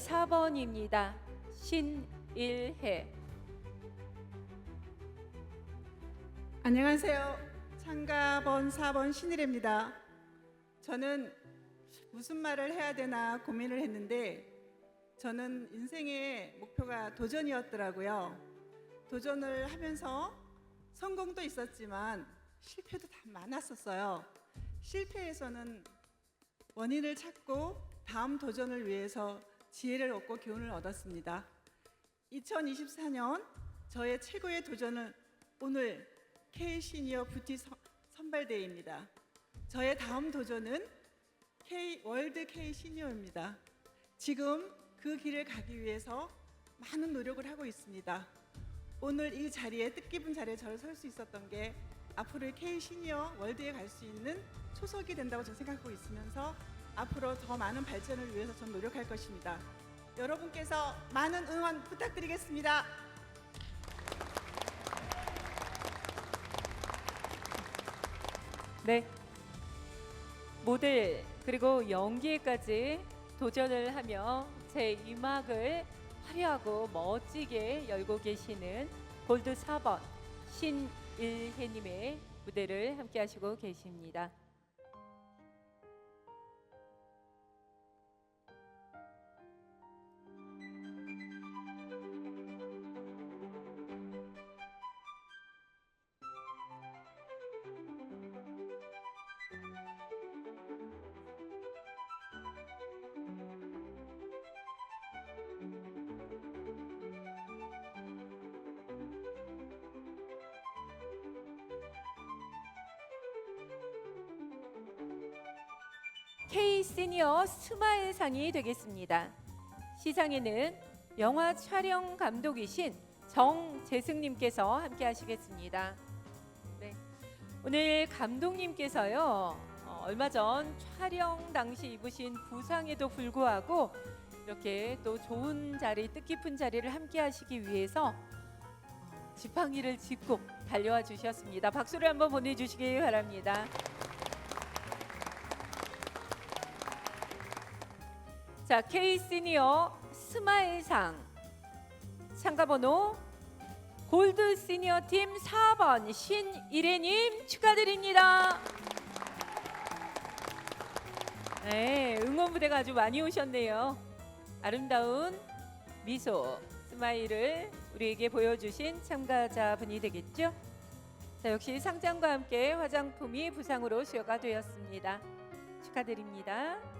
4번입니다. 신일혜. 안녕하세요. 참가번 4번 신일입니다. 저는 무슨 말을 해야 되나 고민을 했는데 저는 인생의 목표가 도전이었더라고요. 도전을 하면서 성공도 있었지만 실패도 다 많았었어요. 실패에서는 원인을 찾고 다음 도전을 위해서 지혜를 얻고 교훈을 얻었습니다. 2024년 저의 최고의 도전은 오늘 K 시니어 뷰티 선- 선발대회입니다. 저의 다음 도전은 K 월드 K 시니어입니다. 지금 그 길을 가기 위해서 많은 노력을 하고 있습니다. 오늘 이 자리에 뜻깊은 자리에 저를 설 수 있었던 게 앞으로의 K 시니어 월드에 갈 수 있는 초석이 된다고 저는 생각하고 있으면서 앞으로 더 많은 발전을 위해서 저는 노력할 것입니다. 여러분께서 많은 응원 부탁드리겠습니다. 네. 모델 그리고 연기에까지 도전을 하며 제 이막을 화려하고 멋지게 열고 계시는 골드 4번 신일혜님의 무대를 함께 하시고 계십니다. K 시니어 스마일상이 되겠습니다. 시상에는 영화 촬영 감독이신 정재승님께서 함께 하시겠습니다. 네. 오늘 감독님께서요, 어, 얼마 전 촬영 당시 입으신 부상에도 불구하고 이렇게 또 좋은 자리, 뜻깊은 자리를 함께 하시기 위해서 어, 지팡이를 짚고 달려와 주셨습니다. 박수를 한번 보내주시기 바랍니다. 자, K 시니어 스마일상 참가번호 골드 시니어 팀 4번 신이래님 축하드립니다. 네, 응원 부대가 아주 많이 오셨네요. 아름다운 미소, 스마일을 우리에게 보여주신 참가자분이 되겠죠? 자, 역시 상장과 함께 화장품이 부상으로 수여가 되었습니다. 축하드립니다.